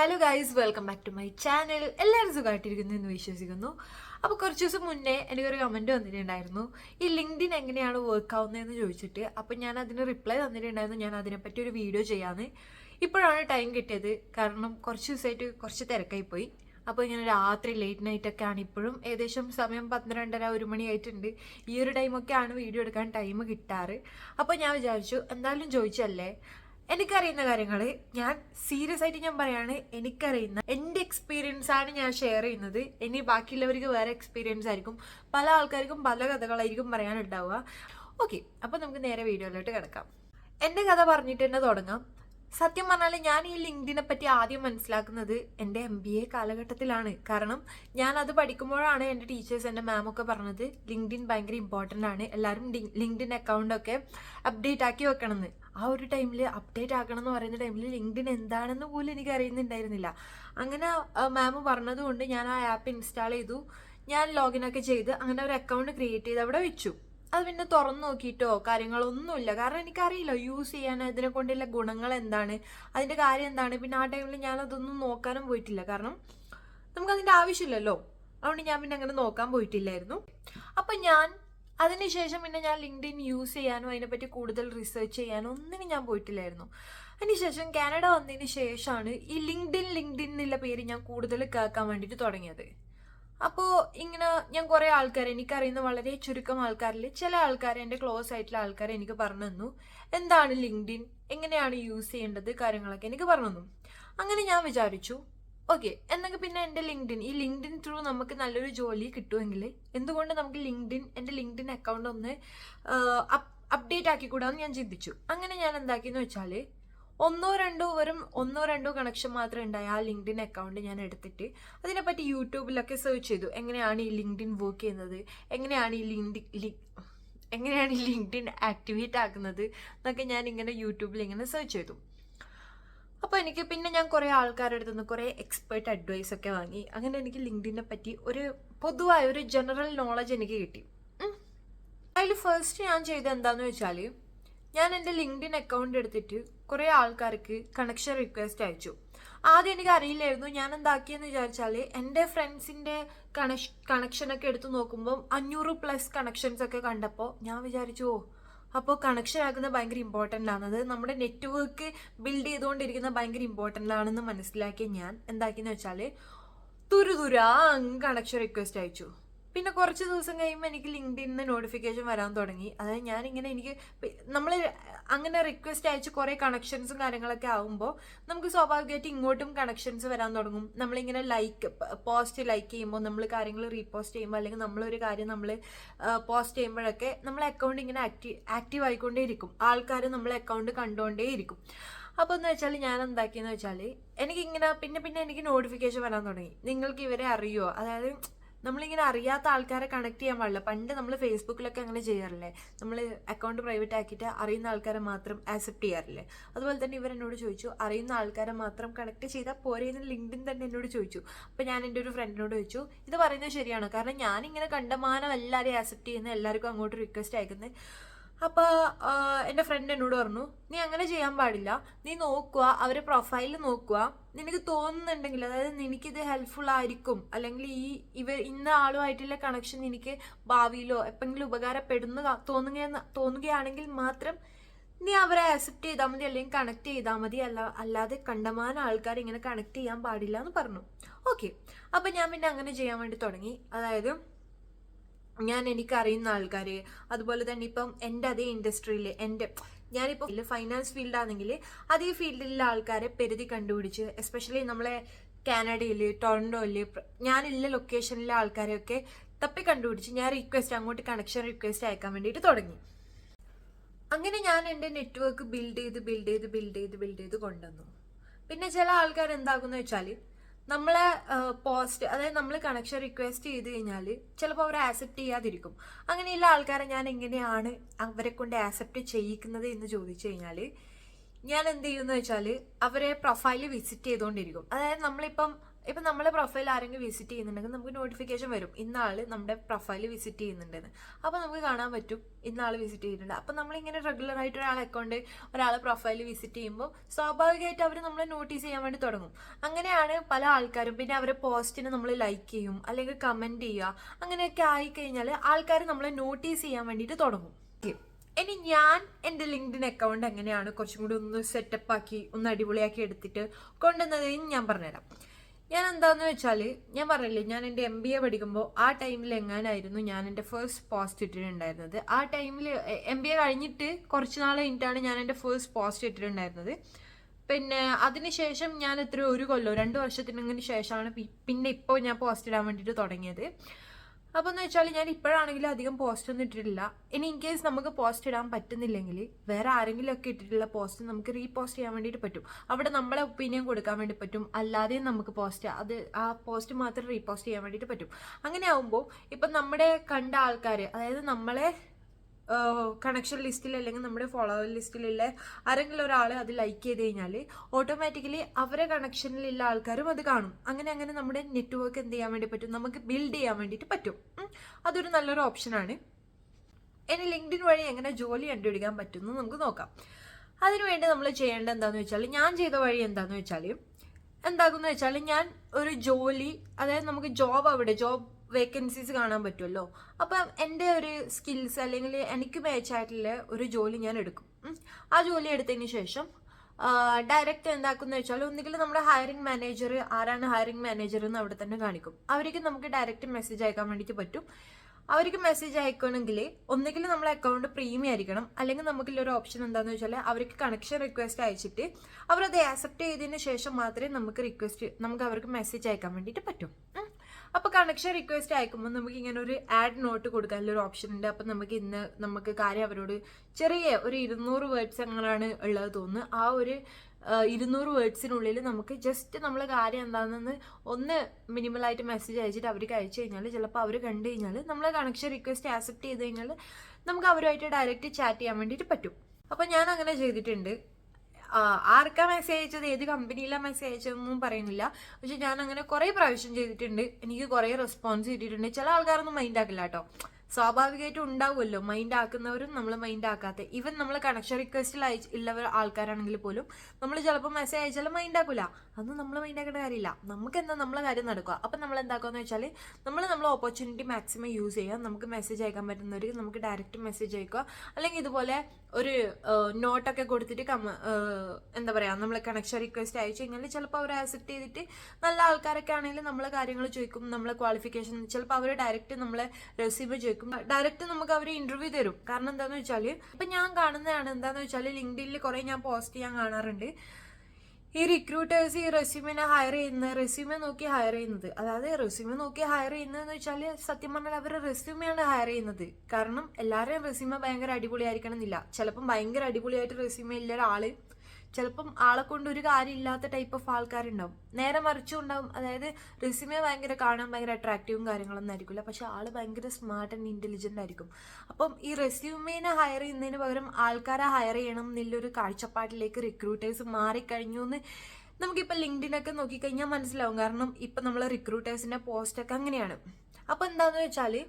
Hello guys welcome back to my channel എല്ലാവരും സുഖമായിട്ടിരിക്കുന്നു എന്ന് വിശ്വസിക്കുന്നു. അപ്പോൾ കുറച്ച് ദിവസം മുന്നേ എനിക്കൊരു കമന്റ് വന്നിട്ടുണ്ടായിരുന്നു. ഈ ലിങ്ക്ഡിൻ എങ്ങനെയാണ് വർക്ക് ആവുന്നതെന്ന് ചോദിച്ചിട്ട് അപ്പോൾ ഞാൻ അതിന് റിപ്ലൈ തന്നിട്ടുണ്ടായിരുന്നു. ഞാൻ അതിനെപ്പറ്റി ഒരു വീഡിയോ ചെയ്യാമെന്ന് ഇപ്പോഴാണ് ടൈം കിട്ടിയത്. കാരണം കുറച്ച് ദിവസമായിട്ട് കുറച്ച് തിരക്കായി പോയി. അപ്പോൾ ഇങ്ങനെ രാത്രി ലേറ്റ് നൈറ്റ് ഒക്കെ ആണ് ഇപ്പോഴും. ഏകദേശം സമയം പന്ത്രണ്ടര ഒരു മണിയായിട്ടുണ്ട് ഈ ഒരു ടൈമൊക്കെയാണ് വീഡിയോ എടുക്കാൻ ടൈം കിട്ടാറ്. അപ്പോൾ ഞാൻ വിചാരിച്ചു എന്തായാലും ചോദിച്ചല്ലേ? എനിക്കറിയുന്ന കാര്യങ്ങൾ ഞാൻ സീരിയസ് ആയിട്ട് ഞാൻ പറയാണ് എനിക്കറിയുന്ന എന്റെ എക്സ്പീരിയൻസ് ആണ് ഞാൻ ഷെയർ ചെയ്യുന്നത്. ഇനി ബാക്കിയുള്ളവർക്ക് വേറെ എക്സ്പീരിയൻസ് ആയിരിക്കും. പല ആൾക്കാർക്കും പല കഥകളായിരിക്കും പറയാനുണ്ടാവുക. ഓക്കെ അപ്പോൾ നമുക്ക് നേരെ വീഡിയോയിലോട്ട് കിടക്കാം. എന്റെ കഥ പറഞ്ഞിട്ട് തന്നെ തുടങ്ങാം. സത്യം പറഞ്ഞാൽ ഞാൻ ഈ ലിങ്ക്ഡിനെ പറ്റി ആദ്യം മനസ്സിലാക്കുന്നത് എന്റെ എം ബി എ കാലഘട്ടത്തിലാണ്. കാരണം ഞാൻ അത് പഠിക്കുമ്പോഴാണ് എന്റെ ടീച്ചേഴ്സ് എന്റെ മാം ഒക്കെ പറഞ്ഞത് ലിങ്ക്ഡിൻ ഭയങ്കര ഇമ്പോർട്ടന്റ് ആണ്. എല്ലാവരും ലിങ്ക്ഡിൻ അക്കൗണ്ട് ഒക്കെ അപ്ഡേറ്റ് ആക്കി വെക്കണമെന്ന് ആ ഒരു ടൈമിൽ അപ്ഡേറ്റ് ആക്കണം എന്ന് പറയുന്ന ടൈമിൽ ലിങ്ക്ഡിൻ എന്താണെന്ന് പോലും എനിക്ക് അറിയുന്നുണ്ടായിരുന്നില്ല. അങ്ങനെ മാം പറഞ്ഞതുകൊണ്ട് ഞാൻ ആ ആപ്പ് ഇൻസ്റ്റാൾ ചെയ്തു. ഞാൻ ലോഗിൻ ഒക്കെ ചെയ്ത് അങ്ങനെ ഒരു അക്കൗണ്ട് ക്രിയേറ്റ് ചെയ്ത് അവിടെ വെച്ചു. അത് പിന്നെ തുറന്നു നോക്കിയിട്ടോ? കാര്യങ്ങളൊന്നുമില്ല. കാരണം എനിക്കറിയില്ല യൂസ് ചെയ്യാൻ അതിനെ കൊണ്ടുള്ള ഗുണങ്ങൾ എന്താണ്? അതിന്റെ കാര്യം എന്താണ്? പിന്നെ ആ ടൈമിൽ ഞാൻ അതൊന്നും നോക്കാനും പോയിട്ടില്ല. കാരണം നമുക്ക് അതിന്റെ ആവശ്യമില്ലല്ലോ. അതുകൊണ്ട് ഞാൻ പിന്നെ അങ്ങനെ നോക്കാൻ പോയിട്ടില്ലായിരുന്നു. അപ്പൊ ഞാൻ അതിനുശേഷം പിന്നെ ഞാൻ ലിങ്ക്ഡിൻ യൂസ് ചെയ്യാനും അതിനെപ്പറ്റി കൂടുതൽ റിസർച്ച് ചെയ്യാനും ഒന്നിനും ഞാൻ പോയിട്ടില്ലായിരുന്നു. അതിനുശേഷം കാനഡ വന്നതിന് ശേഷമാണ് ഈ ലിങ്ക്ഡിൻ ലിങ്ക്ഡിൻ എന്നുള്ള പേര് ഞാൻ കൂടുതൽ കേൾക്കാൻ വേണ്ടിയിട്ട് തുടങ്ങിയത്. അപ്പോൾ ഇങ്ങനെ ഞാൻ കുറേ ആൾക്കാർ എനിക്കറിയുന്ന വളരെ ചുരുക്കം ആൾക്കാരിൽ ചില ആൾക്കാർ എന്റെ ക്ലോസ് ആയിട്ടുള്ള ആൾക്കാർ എനിക്ക് പറഞ്ഞു തന്നു. എന്താണ് ലിങ്ക്ഡിൻ എങ്ങനെയാണ് യൂസ് ചെയ്യേണ്ടത്? കാര്യങ്ങളൊക്കെ എനിക്ക് പറഞ്ഞു തന്നു. അങ്ങനെ ഞാൻ വിചാരിച്ചു ഓക്കെ എന്നൊക്കെ പിന്നെ എന്റെ ലിങ്ക്ഡിൻ ഈ ലിങ്ക്ഡിൻ ത്രൂ നമുക്ക് നല്ലൊരു ജോലി കിട്ടുമെങ്കിൽ എന്തുകൊണ്ട് നമുക്ക് ലിങ്ക്ഡിൻ എന്റെ ലിങ്ക്ഡിൻ അക്കൗണ്ട് ഒന്ന് അപ്ഡേറ്റ് ആക്കിക്കൂടാന്ന് ഞാൻ ചിന്തിച്ചു. അങ്ങനെ ഞാൻ എന്താക്കിയെന്ന് വെച്ചാൽ ഒന്നോ രണ്ടോ വെറും ഒന്നോ രണ്ടോ കണക്ഷൻ മാത്രമേ ഉണ്ടായി. ആ ലിങ്ക്ഡിൻ അക്കൗണ്ട് ഞാൻ എടുത്തിട്ട് അതിനെപ്പറ്റി യൂട്യൂബിലൊക്കെ സെർച്ച് ചെയ്തു. എങ്ങനെയാണ് ഈ ലിങ്ക്ഡിൻ വർക്ക് ചെയ്യുന്നത്? എങ്ങനെയാണ് ഈ ലിങ്ക്ഡിൻ എങ്ങനെയാണ് ഈ ലിങ്ക്ഡിൻ ആക്ടിവേറ്റ് ആക്കുന്നത്? എന്നൊക്കെ ഞാൻ ഇങ്ങനെ യൂട്യൂബിൽ ഇങ്ങനെ സെർച്ച് ചെയ്തു. അപ്പോൾ എനിക്ക് പിന്നെ ഞാൻ കുറേ ആൾക്കാരുടെ അടുത്ത് നിന്ന് കുറേ എക്സ്പേർട്ട് അഡ്വൈസ് ഒക്കെ വാങ്ങി. അങ്ങനെ എനിക്ക് ലിങ്ക്ഡിനെ പറ്റി ഒരു പൊതുവായ ഒരു ജനറൽ നോളജ് എനിക്ക് കിട്ടി. അതിൽ ഫസ്റ്റ് ഞാൻ ചെയ്തത് എന്താന്ന് വെച്ചാൽ ഞാൻ എന്റെ ലിങ്ക്ഡിൻ അക്കൗണ്ട് എടുത്തിട്ട് കുറേ ആൾക്കാർക്ക് കണക്ഷൻ റിക്വസ്റ്റ് അയച്ചു. ആദ്യം എനിക്ക് അറിയില്ലായിരുന്നു. ഞാൻ എന്താക്കിയെന്ന് വിചാരിച്ചാൽ എന്റെ ഫ്രണ്ട്സിന്റെ കണക്ഷൻ ഒക്കെ എടുത്തു നോക്കുമ്പോൾ അഞ്ഞൂറ് പ്ലസ് കണക്ഷൻസ് ഒക്കെ കണ്ടപ്പോൾ ഞാൻ വിചാരിച്ചു ഓ അപ്പോൾ കണക്ഷൻ ആക്കുന്നത് ഭയങ്കര ഇമ്പോർട്ടന്റ് ആണത് നമ്മുടെ നെറ്റ്വർക്ക് ബിൽഡ് ചെയ്തുകൊണ്ടിരിക്കുന്നത് ഭയങ്കര ഇമ്പോർട്ടന്റ് ആണെന്ന് മനസ്സിലാക്കിയ ഞാൻ എന്താക്കിയെന്ന് വെച്ചാൽ തുരുതുരാ കണക്ഷൻ റിക്വസ്റ്റ് അയച്ചു. പിന്നെ കുറച്ച് ദിവസം കഴിയുമ്പോൾ എനിക്ക് ലിങ്ക്ഡിൽ നിന്ന് നോട്ടിഫിക്കേഷൻ വരാൻ തുടങ്ങി. അതായത് ഞാനിങ്ങനെ എനിക്ക് നമ്മൾ അങ്ങനെ റിക്വസ്റ്റ് അയച്ച് കുറേ കണക്ഷൻസും കാര്യങ്ങളൊക്കെ ആകുമ്പോൾ നമുക്ക് സ്വാഭാവികമായിട്ട് ഇങ്ങോട്ടും കണക്ഷൻസ് വരാൻ തുടങ്ങും. നമ്മളിങ്ങനെ ലൈക്ക് പോസ്റ്റ് ലൈക്ക് ചെയ്യുമ്പോൾ നമ്മൾ കാര്യങ്ങൾ റീപോസ്റ്റ് ചെയ്യുമ്പോൾ അല്ലെങ്കിൽ നമ്മളൊരു കാര്യം നമ്മൾ പോസ്റ്റ് ചെയ്യുമ്പോഴൊക്കെ നമ്മളെ അക്കൗണ്ട് ഇങ്ങനെ ആക്റ്റീവ് ആക്റ്റീവ് ആയിക്കൊണ്ടേയിരിക്കും. ആൾക്കാർ നമ്മളെ അക്കൗണ്ട് കണ്ടുകൊണ്ടേയിരിക്കും അപ്പോൾ എന്ന് വെച്ചാൽ ഞാൻ എന്താക്കിയെന്ന് വെച്ചാൽ എനിക്കിങ്ങനെ പിന്നെ പിന്നെ എനിക്ക് നോട്ടിഫിക്കേഷൻ വരാൻ തുടങ്ങി. നിങ്ങൾക്ക് ഇവരെ അറിയുമോ അതായത് നമ്മളിങ്ങനെ അറിയാത്ത ആൾക്കാരെ കണക്ട് ചെയ്യാൻ പാടില്ല. പണ്ട് നമ്മൾ ഫേസ്ബുക്കിലൊക്കെ അങ്ങനെ ചെയ്യാറില്ലേ? നമ്മൾ അക്കൗണ്ട് പ്രൈവറ്റ് ആക്കിയിട്ട് അറിയുന്ന ആൾക്കാരെ മാത്രം ആക്സെപ്റ്റ് ചെയ്യാറില്ലേ? അതുപോലെ തന്നെ ഇവരെന്നോട് ചോദിച്ചു അറിയുന്ന ആൾക്കാരെ മാത്രം കണക്ട് ചെയ്താൽ പോരെ എന്ന് ലിങ്ക്ഡിൻ തന്നെ എന്നോട് ചോദിച്ചു. അപ്പോൾ ഞാൻ എന്റെ ഒരു ഫ്രണ്ടിനോട് ചോദിച്ചു ഇത് പറയുന്നത് ശരിയാണോ? കാരണം ഞാനിങ്ങനെ കണ്ടമാനം എല്ലാവരെയും ആക്സെപ്റ്റ് ചെയ്യുന്ന എല്ലാവർക്കും അങ്ങോട്ട് റിക്വസ്റ്റ് അയക്കുന്നത് അപ്പോൾ എന്റെ ഫ്രണ്ട് എന്നോട് പറഞ്ഞു നീ അങ്ങനെ ചെയ്യാൻ പാടില്ല. നീ നോക്കുക അവരെ പ്രൊഫൈൽ നോക്കുക. നിനക്ക് തോന്നുന്നുണ്ടെങ്കിൽ അതായത് നിനക്കിത് ഹെൽപ്ഫുൾ ആയിരിക്കും. അല്ലെങ്കിൽ ഈ ഇവർ ഇന്ന ആളുമായിട്ടുള്ള കണക്ഷൻ എനിക്ക് ഭാവിയിലോ എപ്പെങ്കിലും ഉപകാരപ്പെടുന്ന തോന്നുക തോന്നുകയാണെങ്കിൽ മാത്രം നീ അവരെ അക്സെപ്റ്റ് ചെയ്താൽ മതി അല്ലെങ്കിൽ കണക്ട് ചെയ്താൽ മതി. അല്ല അല്ലാതെ കണ്ടമാന ആൾക്കാർ ഇങ്ങനെ കണക്ട് ചെയ്യാൻ പാടില്ല എന്ന് പറഞ്ഞു. ഓക്കെ അപ്പം ഞാൻ പിന്നെ അങ്ങനെ ചെയ്യാൻ വേണ്ടി തുടങ്ങി. അതായത് ഞാൻ എനിക്കറിയുന്ന ആൾക്കാർ അതുപോലെ തന്നെ ഇപ്പം എന്റെ അതേ ഇൻഡസ്ട്രിയിൽ എന്റെ ഞാനിപ്പോൾ ഫൈനാൻസ് ഫീൽഡാണെങ്കിൽ അതേ ഫീൽഡിലുള്ള ആൾക്കാരെ പെരുതി കണ്ടുപിടിച്ച് എസ്പെഷ്യലി നമ്മളെ കാനഡയിൽ ടൊറൻഡോയിൽ ഞാനുള്ള ലൊക്കേഷനിലെ ആൾക്കാരെയൊക്കെ തപ്പി കണ്ടുപിടിച്ച് ഞാൻ റിക്വസ്റ്റ് അങ്ങോട്ട് കണക്ഷൻ റിക്വസ്റ്റ് അയക്കാൻ വേണ്ടിയിട്ട് തുടങ്ങി. അങ്ങനെ ഞാൻ എന്റെ നെറ്റ്വർക്ക് ബിൽഡ് ചെയ്ത് ബിൽഡ് ചെയ്ത് ബിൽഡ് ചെയ്ത് ബിൽഡ് ചെയ്ത് കൊണ്ടുവന്നു. പിന്നെ ചില ആൾക്കാർ എന്താകുന്ന വെച്ചാൽ നമ്മളെ പോസ്റ്റ് അതായത് നമ്മൾ കണക്ഷൻ റിക്വസ്റ്റ് ചെയ്ത് കഴിഞ്ഞാൽ ചിലപ്പോൾ അവർ ആക്സെപ്റ്റ് ചെയ്യാതിരിക്കും. അങ്ങനെയുള്ള ആൾക്കാരെ ഞാൻ എങ്ങനെയാണ് അവരെ കൊണ്ട് ആക്സെപ്റ്റ് ചെയ്യിക്കുന്നത് എന്ന് ചോദിച്ചു കഴിഞ്ഞാൽ ഞാൻ എന്ത് ചെയ്യുമെന്ന് വെച്ചാൽ അവരെ പ്രൊഫൈൽ വിസിറ്റ് ചെയ്തുകൊണ്ടിരിക്കും അതായത് നമ്മളിപ്പം ഇപ്പം നമ്മളെ പ്രൊഫൈൽ ആരെങ്കിലും വിസിറ്റ് ചെയ്യുന്നുണ്ടെങ്കിൽ നമുക്ക് നോട്ടിഫിക്കേഷൻ വരും. ഇന്നാൾ നമ്മുടെ പ്രൊഫൈൽ വിസിറ്റ് ചെയ്യുന്നുണ്ടെന്ന്. അപ്പോൾ നമുക്ക് കാണാൻ പറ്റും ഇന്നാൾ വിസിറ്റ് ചെയ്തിട്ടുണ്ട്. അപ്പം നമ്മളിങ്ങനെ റെഗുലർ ആയിട്ട് ഒരാളെ അക്കൗണ്ട് ഒരാളെ പ്രൊഫൈൽ വിസിറ്റ് ചെയ്യുമ്പോൾ സ്വാഭാവികമായിട്ട് അവർ നമ്മളെ നോട്ടീസ് ചെയ്യാൻ വേണ്ടി തുടങ്ങും. അങ്ങനെയാണ് പല ആൾക്കാരും. പിന്നെ അവരെ പോസ്റ്റിന് നമ്മൾ ലൈക്ക് ചെയ്യും അല്ലെങ്കിൽ കമന്റ് ചെയ്യുക. അങ്ങനെയൊക്കെ ആയിക്കഴിഞ്ഞാൽ ആൾക്കാർ നമ്മളെ നോട്ടീസ് ചെയ്യാൻ വേണ്ടിയിട്ട് തുടങ്ങും. ഇനി ഞാൻ എന്റെ ലിങ്ക്ഡിൻ അക്കൗണ്ട് എങ്ങനെയാണ് കുറച്ചും കൂടി ഒന്ന് സെറ്റപ്പ് ആക്കി ഒന്ന് അടിപൊളിയാക്കി എടുത്തിട്ട് കൊണ്ടുവന്നതെന്ന് ഞാൻ പറഞ്ഞുതരാം. ഞാൻ എന്താന്ന് വെച്ചാൽ ഞാൻ പറഞ്ഞില്ലേ ഞാൻ എന്റെ എം ബി എ പഠിക്കുമ്പോൾ ആ ടൈമിൽ എങ്ങാനായിരുന്നു ഞാൻ എന്റെ ഫേസ്റ്റ് പോസ്റ്റ് ഇട്ടിട്ടുണ്ടായിരുന്നത്. ആ ടൈമിൽ എം ബി എ കഴിഞ്ഞിട്ട് കുറച്ച് നാൾ കഴിഞ്ഞിട്ടാണ് ഞാൻ എന്റെ ഫേസ്റ്റ് പോസ്റ്റ് ഇട്ടിട്ടുണ്ടായിരുന്നത്. പിന്നെ അതിനുശേഷം ഞാൻ എത്ര ഒരു കൊല്ലോ രണ്ട് വർഷത്തിനു ശേഷമാണ് പിന്നെ ഇപ്പോൾ ഞാൻ പോസ്റ്റ് ഇടാൻ വേണ്ടിയിട്ട് തുടങ്ങിയത്. അപ്പോൾ എന്ന് വെച്ചാൽ ഞാൻ ഇപ്പോഴാണെങ്കിൽ അധികം പോസ്റ്റ് ഒന്നും ഇട്ടിട്ടില്ല. ഇനി ഇൻ കേസ് നമുക്ക് പോസ്റ്റ് ഇടാൻ പറ്റുന്നില്ലെങ്കിൽ വേറെ ആരെങ്കിലും ഒക്കെ ഇട്ടിട്ടുള്ള പോസ്റ്റ് നമുക്ക് റീപോസ്റ്റ് ചെയ്യാൻ വേണ്ടിയിട്ട് പറ്റും. അവിടെ നമ്മളെ ഒപ്പീനിയൻ കൊടുക്കാൻ വേണ്ടി പറ്റും. അല്ലാതെയും നമുക്ക് പോസ്റ്റ് അത് ആ പോസ്റ്റ് മാത്രം റീപോസ്റ്റ് ചെയ്യാൻ വേണ്ടിയിട്ട് പറ്റും. അങ്ങനെ ആവുമ്പോൾ ഇപ്പം നമ്മുടെ കണ്ട ആൾക്കാർ അതായത് നമ്മളെ കണക്ഷൻ ലിസ്റ്റിൽ അല്ലെങ്കിൽ നമ്മുടെ ഫോളോവർ ലിസ്റ്റിലുള്ള ആരെങ്കിലും ഒരാൾ അത് ലൈക്ക് ചെയ്ത് കഴിഞ്ഞാൽ ഓട്ടോമാറ്റിക്കലി അവരെ കണക്ഷനിലുള്ള ആൾക്കാരും അത് കാണും. അങ്ങനെ അങ്ങനെ നമ്മുടെ നെറ്റ്വർക്ക് എന്ത് ചെയ്യാൻ വേണ്ടി പറ്റും? നമുക്ക് ബിൽഡ് ചെയ്യാൻ വേണ്ടിയിട്ട് പറ്റും. അതൊരു നല്ലൊരു ഓപ്ഷനാണ് ഇനി ലിങ്ക്ഡിൻ വഴി എങ്ങനെ ജോലി കണ്ടുപിടിക്കാൻ പറ്റുമെന്ന് നമുക്ക് നോക്കാം. അതിനുവേണ്ടി നമ്മൾ ചെയ്യേണ്ടത് എന്താണെന്ന് വെച്ചാൽ ഞാൻ ചെയ്ത വഴി എന്താണെന്ന് വെച്ചാൽ എന്താകുന്ന വെച്ചാൽ ഞാൻ ഒരു ജോലി അതായത് നമുക്ക് ജോബ് അവിടെ ജോബ് വേക്കൻസീസ് കാണാൻ പറ്റുമല്ലോ? അപ്പം എന്റെ ഒരു സ്കിൽസ് അല്ലെങ്കിൽ എനിക്ക് മാച്ചായിട്ടുള്ള ഒരു ജോലി ഞാൻ എടുക്കും. ആ ജോലി എടുത്തതിന് ശേഷം ഡയറക്റ്റ് എന്താക്കുന്ന വെച്ചാൽ ഒന്നുകിൽ നമ്മുടെ ഹയറിംഗ് മാനേജർ ആരാണ് ഹയറിംഗ് മാനേജർ എന്ന് അവിടെ തന്നെ കാണിക്കും. അവർക്ക് നമുക്ക് ഡയറക്റ്റ് മെസ്സേജ് അയക്കാൻ വേണ്ടിയിട്ട് പറ്റും. അവർക്ക് മെസ്സേജ് അയക്കണമെങ്കിൽ ഒന്നുകിൽ നമ്മളെ അക്കൗണ്ട് പ്രീമിയം ആയിരിക്കണം. അല്ലെങ്കിൽ നമുക്കുള്ള ഒരു ഓപ്ഷൻ എന്താണെന്ന് വെച്ചാൽ അവർക്ക് കണക്ഷൻ റിക്വസ്റ്റ് അയച്ചിട്ട് അവരത് ആക്സെപ്റ്റ് ചെയ്തതിന് ശേഷം മാത്രമേ നമുക്ക് റിക്വസ്റ്റ് നമുക്ക് അവർക്ക് മെസ്സേജ് അയക്കാൻ വേണ്ടിയിട്ട് പറ്റും. അപ്പോൾ കണക്ഷൻ റിക്വസ്റ്റ് അയക്കുമ്പോൾ നമുക്ക് ഇങ്ങനെ ഒരു ആഡ് നോട്ട് കൊടുക്കാനുള്ള ഒരു ഓപ്ഷൻ ഉണ്ട്. അപ്പോൾ നമുക്ക് ഇന്ന് നമുക്ക് കാര്യം അവരോട് ചെറിയ ഒരു ഇരുന്നൂറ് വേർഡ്സ് അങ്ങനെയാണ് ഉള്ളത് തോന്നുന്നു. ആ ഒരു ഇരുന്നൂറ് വേർഡ്സിനുള്ളിൽ നമുക്ക് ജസ്റ്റ് നമ്മൾ കാര്യം എന്താണെന്ന് ഒന്ന് മിനിമലായിട്ട് മെസ്സേജ് അയച്ചിട്ട് അവർക്ക് അയച്ചു കഴിഞ്ഞാൽ ചിലപ്പോൾ അവർ കണ്ടു കഴിഞ്ഞാൽ നമ്മൾ കണക്ഷൻ റിക്വസ്റ്റ് ആക്സെപ്റ്റ് ചെയ്ത് കഴിഞ്ഞാൽ നമുക്ക് അവരുമായിട്ട് ഡയറക്റ്റ് ചാറ്റ് ചെയ്യാൻ വേണ്ടിയിട്ട് പറ്റും. അപ്പോൾ ഞാൻ അങ്ങനെ ചെയ്തിട്ടുണ്ട്. ആർക്കാ മെസ്സേജ് അയച്ചത്? ഏത് കമ്പനിയിലാണ് മെസ്സേജ് അയച്ചതെന്നും പറയുന്നില്ല. പക്ഷെ ഞാൻ അങ്ങനെ കുറേ പ്രാവശ്യം ചെയ്തിട്ടുണ്ട്. എനിക്ക് കുറേ റെസ്പോൺസ് കിട്ടിയിട്ടുണ്ട്. ചില ആൾക്കാരൊന്നും മൈൻഡ് ആക്കില്ല കേട്ടോ സ്വാഭാവികമായിട്ടും ഉണ്ടാവുമല്ലോ. മൈൻഡ് ആക്കുന്നവരും നമ്മൾ മൈൻഡ് ആക്കാത്ത. ഈവൻ നമ്മൾ കണക്ഷൻ റിക്വസ്റ്റിൽ അയച്ച് ഉള്ളവർ ആൾക്കാരാണെങ്കിൽ പോലും നമ്മൾ ചിലപ്പോൾ മെസ്സേജ് അയച്ചാലും മൈൻഡ് ആക്കില്ല അതൊന്നും നമ്മൾ മൈൻഡ് ആക്കേണ്ട കാര്യമില്ല. നമുക്ക് എന്താ നമ്മളെ കാര്യം നടക്കുക. അപ്പം നമ്മൾ എന്താക്കുകയെന്ന് വെച്ചാൽ നമ്മൾ നമ്മൾ ഓപ്പർച്യൂണിറ്റി മാക്സിമം യൂസ് ചെയ്യുക. നമുക്ക് മെസ്സേജ് അയക്കാൻ പറ്റുന്നവർക്ക് നമുക്ക് ഡയറക്റ്റ് മെസ്സേജ് അയക്കുക. അല്ലെങ്കിൽ ഇതുപോലെ ഒരു നോട്ടൊക്കെ കൊടുത്തിട്ട് കമ എന്താ പറയുക നമ്മൾ കണക്ഷൻ റിക്വസ്റ്റ് അയച്ചു കഴിഞ്ഞാൽ ചിലപ്പോൾ അവർ ആക്സെപ്റ്റ് ചെയ്തിട്ട് നല്ല ആൾക്കാരൊക്കെ ആണെങ്കിൽ നമ്മളെ കാര്യങ്ങൾ ചോദിക്കും. നമ്മളെ ക്വാളിഫിക്കേഷൻ ചിലപ്പോൾ അവർ ഡയറക്റ്റ് നമ്മളെ റെസ്യൂമ് ചോദിക്കും ഡയറക്റ്റ് നമുക്ക് അവർ ഇന്റർവ്യൂ തരും. കാരണം എന്താന്ന് വെച്ചാൽ ഇപ്പം ഞാൻ കാണുന്നതാണ് എന്താന്ന് വെച്ചാൽ ലിങ്ക്ഡിനിൽ കുറേ ഞാൻ പോസ്റ്റ് ചെയ്യാൻ കാണാറുണ്ട്. ഈ റിക്രൂട്ടേഴ്സ് ഈ റെസ്യൂമിനെ ഹയർ ചെയ്യുന്ന റെസ്യൂമെ നോക്കി ഹയർ ചെയ്യുന്നത്. അതായത് റെസ്യൂമെ നോക്കി ഹയർ ചെയ്യുന്നതെന്ന് വെച്ചാൽ സത്യം പറഞ്ഞാൽ അവർ റെസ്യൂമെയാണ് ഹയർ ചെയ്യുന്നത്. കാരണം എല്ലാവരുടെയും റെസ്യൂമെ ഭയങ്കര അടിപൊളിയായിരിക്കണം എന്നില്ല. ചിലപ്പം ഭയങ്കര അടിപൊളിയായിട്ട് റെസ്യൂമെ ഇല്ല ഒരാൾ ചിലപ്പം ആളെ കൊണ്ട് ഒരു കാര്യം ഇല്ലാത്ത ടൈപ്പ് ഓഫ് ആൾക്കാരുണ്ടാവും. നേരെ മറിച്ചും ഉണ്ടാവും. അതായത് റെസ്യൂമെ ഭയങ്കര കാണാൻ ഭയങ്കര അട്രാക്റ്റീവും കാര്യങ്ങളൊന്നും ആയിരിക്കില്ല. പക്ഷെ ആൾ ഭയങ്കര സ്മാർട്ട് ആൻഡ് ഇന്റലിജന്റ് ആയിരിക്കും. അപ്പം ഈ റെസ്യൂമേനെ ഹയർ ചെയ്യുന്നതിന് പകരം ആൾക്കാരെ ഹയർ ചെയ്യണം എന്നുള്ളൊരു കാഴ്ചപ്പാടിലേക്ക് റിക്രൂട്ടേഴ്സ് മാറിക്കഴിഞ്ഞു എന്ന് നമുക്കിപ്പോൾ ലിങ്ക്ഡിനൊക്കെ നോക്കിക്കഴിഞ്ഞാൽ മനസ്സിലാവും. കാരണം ഇപ്പം നമ്മൾ റിക്രൂട്ടേഴ്സിന്റെ പോസ്റ്റൊക്കെ അങ്ങനെയാണ്. അപ്പോൾ എന്താണെന്ന് വെച്ചാൽ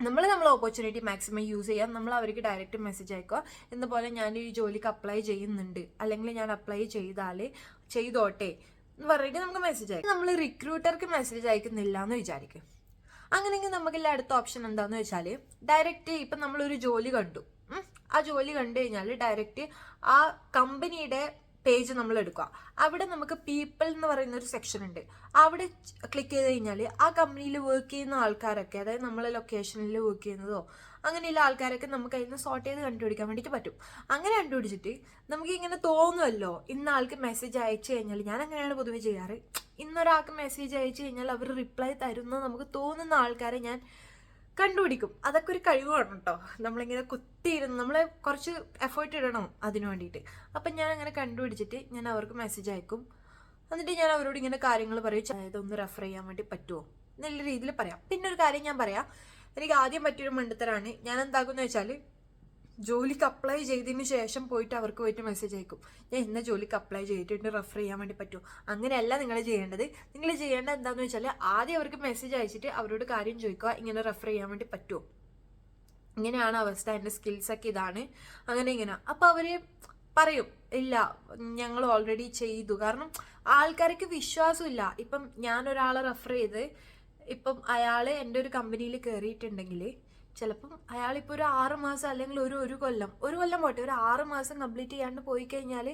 നമ്മൾ നമ്മൾ ഓപ്പർച്യൂണിറ്റി മാക്സിമം യൂസ് ചെയ്യാം. നമ്മൾ അവർക്ക് ഡയറക്റ്റ് മെസ്സേജ് അയക്കുക. എന്ന പോലെ ഞാൻ ഈ ജോലിക്ക് അപ്ലൈ ചെയ്യുന്നുണ്ട്. അല്ലെങ്കിൽ ഞാൻ അപ്ലൈ ചെയ്താൽ ചെയ്തോട്ടെ എന്ന് പറഞ്ഞിട്ട് നമുക്ക് മെസ്സേജ് അയക്കാം. നമ്മൾ റിക്രൂട്ടർക്ക് മെസ്സേജ് അയക്കുന്നില്ല എന്ന് വിചാരിക്കും. അങ്ങനെയെങ്കിൽ നമുക്കുള്ള അടുത്ത ഓപ്ഷൻ എന്താണെന്ന് വെച്ചാൽ ഡയറക്റ്റ് ഇപ്പം നമ്മളൊരു ജോലി കണ്ടു. ആ ജോലി കണ്ടു കഴിഞ്ഞാൽ ഡയറക്റ്റ് ആ കമ്പനിയുടെ പേജ് നമ്മൾ എടുക്കുക അവിടെ നമുക്ക് പീപ്പിൾ എന്ന് പറയുന്ന ഒരു സെക്ഷൻ ഉണ്ട്. അവിടെ ക്ലിക്ക് ചെയ്ത് കഴിഞ്ഞാൽ ആ കമ്പനിയിൽ വർക്ക് ചെയ്യുന്ന ആൾക്കാരൊക്കെ അതായത് നമ്മളെ ലൊക്കേഷനിൽ വർക്ക് ചെയ്യുന്നതോ അങ്ങനെയുള്ള ആൾക്കാരൊക്കെ നമുക്ക് അതിൽ നിന്ന് സോർട്ട് ചെയ്ത് കണ്ടുപിടിക്കാൻ വേണ്ടിയിട്ട് പറ്റും. അങ്ങനെ കണ്ടുപിടിച്ചിട്ട് നമുക്ക് ഇങ്ങനെ തോന്നുമല്ലോ ഇന്ന ആൾക്ക് മെസ്സേജ് അയച്ചു കഴിഞ്ഞാൽ ഞാൻ അങ്ങനെയാണ് പൊതുവെ ചെയ്യാറ്. ഇന്നൊരാൾക്ക് മെസ്സേജ് അയച്ചു കഴിഞ്ഞാൽ അവർ റിപ്ലൈ തരുന്നു നമുക്ക് തോന്നുന്ന ആൾക്കാരെ ഞാൻ കണ്ടുപിടിക്കും. അതൊക്കെ ഒരു കഴിവാണ് കേട്ടോ നമ്മളിങ്ങനെ കുത്തിയിരുന്ന് നമ്മൾ കുറച്ച് എഫേർട്ട് ഇടണം അതിന് വേണ്ടിയിട്ട്. അപ്പം ഞാൻ അങ്ങനെ കണ്ടുപിടിച്ചിട്ട് ഞാൻ അവർക്ക് മെസ്സേജ് അയക്കും. എന്നിട്ട് ഞാൻ അവരോട് ഇങ്ങനെ കാര്യങ്ങൾ പറയും. അതായത് ഒന്ന് റെഫർ ചെയ്യാൻ വേണ്ടി പറ്റുമോ നല്ല രീതിയിൽ പറയാം. പിന്നെ ഒരു കാര്യം ഞാൻ പറയാം. എനിക്ക് ആദ്യം പറ്റിയൊരു മണ്ടത്തരാണ്. ഞാൻ എന്താക്കുമെന്ന് വെച്ചാൽ ജോലിക്ക് അപ്ലൈ ചെയ്തതിന് ശേഷം പോയിട്ട് അവർക്ക് പോയിട്ട് മെസ്സേജ് അയക്കും. ഞാൻ ഇന്ന ജോലിക്ക് അപ്ലൈ ചെയ്തിട്ടുണ്ട് റെഫർ ചെയ്യാൻ വേണ്ടി പറ്റുമോ? അങ്ങനെയല്ല നിങ്ങൾ ചെയ്യേണ്ടത്. നിങ്ങൾ ചെയ്യേണ്ടത് എന്താണെന്ന് വെച്ചാൽ ആദ്യം അവർക്ക് മെസ്സേജ് അയച്ചിട്ട് അവരോട് കാര്യം ചോദിക്കുക ഇങ്ങനെ റെഫർ ചെയ്യാൻ വേണ്ടി പറ്റുമോ? ഇങ്ങനെയാണ് അവസ്ഥ എന്റെ സ്കിൽസൊക്കെ ഇതാണ്. അങ്ങനെ ഇങ്ങനെ. അപ്പോൾ അവർ പറയും ഇല്ല ഞങ്ങൾ ഓൾറെഡി ചെയ്തു. കാരണം ആൾക്കാർക്ക് വിശ്വാസമില്ല. ഇപ്പം ഞാനൊരാളെ റെഫർ ചെയ്ത് ഇപ്പം അയാൾ എന്റെ ഒരു കമ്പനിയിൽ കയറിയിട്ടുണ്ടെങ്കിൽ ചിലപ്പം അയാളിപ്പോൾ ഒരു ആറ് മാസം അല്ലെങ്കിൽ ഒരു ഒരു കൊല്ലം ഒരു കൊല്ലം പോട്ടെ ഒരു ആറ് മാസം കംപ്ലീറ്റ് ചെയ്യാണ്ട് പോയി കഴിഞ്ഞാൽ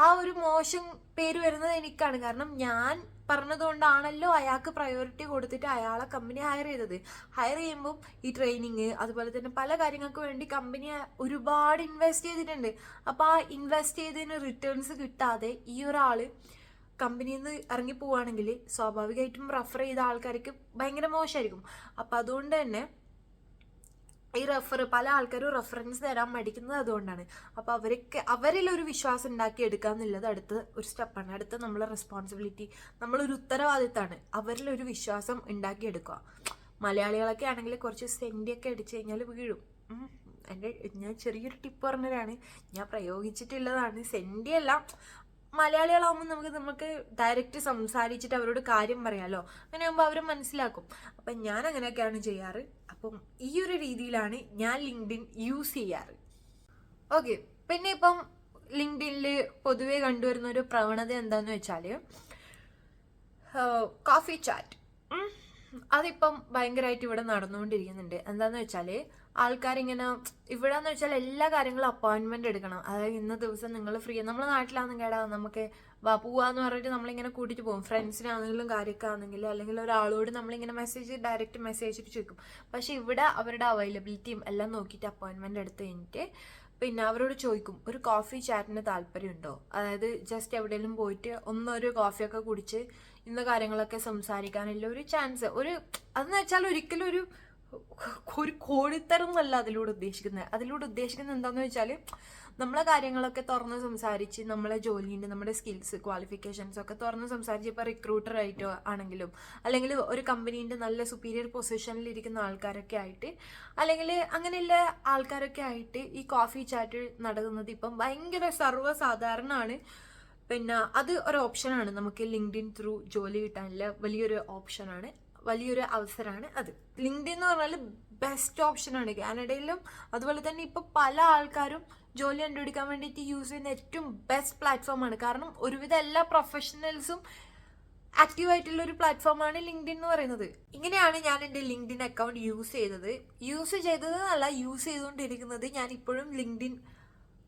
ആ ഒരു മോശം പേര് വരുന്നത് എനിക്കാണ്. കാരണം ഞാൻ പറഞ്ഞതുകൊണ്ടാണല്ലോ അയാൾക്ക് പ്രയോറിറ്റി കൊടുത്തിട്ട് അയാളെ കമ്പനി ഹയർ ചെയ്തത്. ഹയർ ചെയ്യുമ്പോൾ ഈ ട്രെയിനിങ് അതുപോലെ തന്നെ പല കാര്യങ്ങൾക്ക് വേണ്ടി കമ്പനി ഒരുപാട് ഇൻവെസ്റ്റ് ചെയ്തിട്ടുണ്ട്. അപ്പോൾ ആ ഇൻവെസ്റ്റ് ചെയ്തതിന് റിട്ടേൺസ് കിട്ടാതെ ഈ ഒരാൾ കമ്പനിയിൽ നിന്ന് ഇറങ്ങി പോവുകയാണെങ്കിൽ സ്വാഭാവികമായിട്ടും റെഫർ ചെയ്ത ആൾക്കാർക്ക് ഭയങ്കര മോശമായിരിക്കും അപ്പം അതുകൊണ്ട് തന്നെ ഈ റെഫർ പല ആൾക്കാരും റെഫറൻസ് തരാൻ മടിക്കുന്നത് അതുകൊണ്ടാണ്. അപ്പോൾ അവരൊക്കെ അവരിൽ ഒരു വിശ്വാസം ഉണ്ടാക്കി എടുക്കുക എന്നുള്ളത് അടുത്ത ഒരു സ്റ്റെപ്പാണ് അടുത്ത നമ്മളെ റെസ്പോൺസിബിലിറ്റി നമ്മളൊരു ഉത്തരവാദിത്തമാണ് അവരിൽ ഒരു വിശ്വാസം ഉണ്ടാക്കി എടുക്കുക. മലയാളികളൊക്കെ ആണെങ്കിൽ കുറച്ച് സെന്റിയൊക്കെ അടിച്ചു കഴിഞ്ഞാൽ വീഴും. എന്റെ ഞാൻ ചെറിയൊരു ടിപ്പ് പറഞ്ഞതാണ്. ഞാൻ പ്രയോഗിച്ചിട്ടുള്ളതാണ്. സെന്റി അല്ല മലയാളികളാകുമ്പോൾ നമുക്ക് നമുക്ക് ഡയറക്റ്റ് സംസാരിച്ചിട്ട് അവരോട് കാര്യം പറയാമല്ലോ അങ്ങനെ ആകുമ്പോൾ അവർ മനസ്സിലാക്കും. അപ്പം ഞാൻ അങ്ങനെയൊക്കെയാണ് ചെയ്യാറ്. അപ്പം ഈ ഒരു രീതിയിലാണ് ഞാൻ ലിങ്ക്ഡിൻ യൂസ് ചെയ്യാറ്. ഓക്കെ. പിന്നെ ഇപ്പം ലിങ്ക്ഡിനിൽ പൊതുവേ കണ്ടുവരുന്ന ഒരു പ്രവണത എന്താന്ന് വെച്ചാൽ കോഫി ചാറ്റ് അതിപ്പം ഭയങ്കരമായിട്ട് ഇവിടെ നടന്നുകൊണ്ടിരിക്കുന്നുണ്ട്. എന്താന്ന് വെച്ചാൽ ആൾക്കാരിങ്ങനെ ഇവിടെ എന്ന് വെച്ചാൽ എല്ലാ കാര്യങ്ങളും അപ്പോയിൻമെന്റ് എടുക്കണം. അതായത് ഇന്ന ദിവസം നിങ്ങൾ ഫ്രീ നമ്മുടെ നാട്ടിലാണെങ്കിൽ കേടാ. നമുക്ക് വാ പോവാന്ന് പറഞ്ഞിട്ട് നമ്മളിങ്ങനെ കൂട്ടിയിട്ട് പോകും. ഫ്രണ്ട്സിനാണെങ്കിലും കാര്യക്കാണെങ്കിലും അല്ലെങ്കിൽ ഒരാളോട് നമ്മളിങ്ങനെ മെസ്സേജ് ഡയറക്റ്റ് മെസ്സേജ് ചോദിക്കും. പക്ഷെ ഇവിടെ അവരുടെ അവൈലബിലിറ്റിയും എല്ലാം നോക്കിയിട്ട് അപ്പോയിൻമെന്റ് എടുത്ത് കഴിഞ്ഞിട്ട് പിന്നെ അവരോട് ചോദിക്കും ഒരു കോഫി ചാറ്റിന് താല്പര്യമുണ്ടോ? അതായത് ജസ്റ്റ് എവിടെയെങ്കിലും പോയിട്ട് ഒന്നൊരു കോഫിയൊക്കെ കുടിച്ച് ഇന്ന കാര്യങ്ങളൊക്കെ സംസാരിക്കാനുള്ള ഒരു ചാൻസ് ഒരു അതെന്ന് വെച്ചാൽ ഒരിക്കലും ഒരു ഒരു കോഴിത്തരം എന്നല്ല അതിലൂടെ ഉദ്ദേശിക്കുന്നത്. അതിലൂടെ ഉദ്ദേശിക്കുന്നത് എന്താണെന്ന് വെച്ചാൽ നമ്മളെ കാര്യങ്ങളൊക്കെ തുറന്ന് സംസാരിച്ച് നമ്മളെ ജോലിയുണ്ട് നമ്മുടെ സ്കിൽസ് ക്വാളിഫിക്കേഷൻസ് ഒക്കെ തുറന്ന് സംസാരിച്ച് ഇപ്പോൾ റിക്രൂട്ടർ ആയിട്ടോ ആണെങ്കിലും അല്ലെങ്കിൽ ഒരു കമ്പനീന്റെ നല്ല സുപ്പീരിയർ പൊസിഷനിൽ ഇരിക്കുന്ന ആൾക്കാരൊക്കെ ആയിട്ട് അല്ലെങ്കിൽ അങ്ങനെയുള്ള ആൾക്കാരൊക്കെ ആയിട്ട് ഈ കോഫി ചാറ്റ് നടക്കുന്നത് ഇപ്പം ഭയങ്കര സർവസാധാരണമാണ്. പിന്നെ അത് ഒരു ഓപ്ഷനാണ് നമുക്ക് ലിങ്ക്ഡിൻ ത്രൂ ജോലി കിട്ടാനുള്ള വലിയൊരു ഓപ്ഷനാണ് വലിയൊരു അവസരമാണ് അത്. ലിങ്ക്ഡ് എന്ന് പറഞ്ഞാൽ ബെസ്റ്റ് ഓപ്ഷനാണ് കാനഡയിലും അതുപോലെ തന്നെ ഇപ്പോൾ പല ആൾക്കാരും ജോലി കണ്ടുപിടിക്കാൻ വേണ്ടിയിട്ട് യൂസ് ചെയ്യുന്ന ഏറ്റവും ബെസ്റ്റ് പ്ലാറ്റ്ഫോമാണ് കാരണം ഒരുവിധ എല്ലാ പ്രൊഫഷണൽസും ആക്റ്റീവായിട്ടുള്ള ഒരു പ്ലാറ്റ്ഫോമാണ് ലിങ്ക്ഡിൻ എന്ന് പറയുന്നത്. ഇങ്ങനെയാണ് ഞാൻ എന്റെ ലിങ്ക്ഡിൻ അക്കൗണ്ട് യൂസ് ചെയ്തത്. യൂസ് ചെയ്തത് എന്നല്ല യൂസ് ചെയ്തുകൊണ്ടിരിക്കുന്നത് ഞാൻ ഇപ്പോഴും ലിങ്ക്ഡിൻ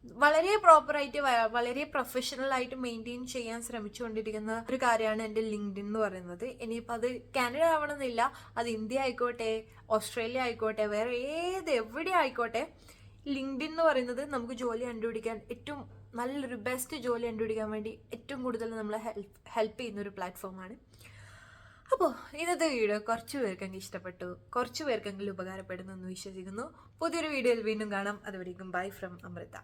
വളരെ പ്രോപ്പറായിട്ട് വളരെ പ്രൊഫഷണൽ ആയിട്ട് മെയിന്റെയിൻ ചെയ്യാൻ ശ്രമിച്ചുകൊണ്ടിരിക്കുന്ന ഒരു കാര്യമാണ് എന്റെ ലിങ്ക്ഡിൻ എന്ന് പറയുന്നത്. ഇനിയിപ്പോൾ അത് കാനഡ ആവണമെന്നില്ല. അത് ഇന്ത്യ ആയിക്കോട്ടെ ഓസ്ട്രേലിയ ആയിക്കോട്ടെ വേറെ ഏത് എവിടെ ആയിക്കോട്ടെ ലിങ്ക്ഡിൻ എന്ന് പറയുന്നത് നമുക്ക് ജോലി കണ്ടുപിടിക്കാൻ ഏറ്റവും നല്ലൊരു ബെസ്റ്റ് ജോലി കണ്ടുപിടിക്കാൻ വേണ്ടി ഏറ്റവും കൂടുതൽ നമ്മളെ ഹെൽപ്പ് ഹെൽപ്പ് ചെയ്യുന്ന ഒരു പ്ലാറ്റ്ഫോമാണ് അപ്പോൾ ഇന്നത്തെ വീഡിയോ കുറച്ച് പേർക്കെങ്കിലും ഇഷ്ടപ്പെട്ടു കുറച്ച് പേർക്കെങ്കിലും ഉപകാരപ്പെടുന്നു എന്ന് വിശ്വസിക്കുന്നു. പുതിയൊരു വീഡിയോയിൽ വീണ്ടും കാണാം. അതുവരേക്കും ബൈ ഫ്രം അമൃത.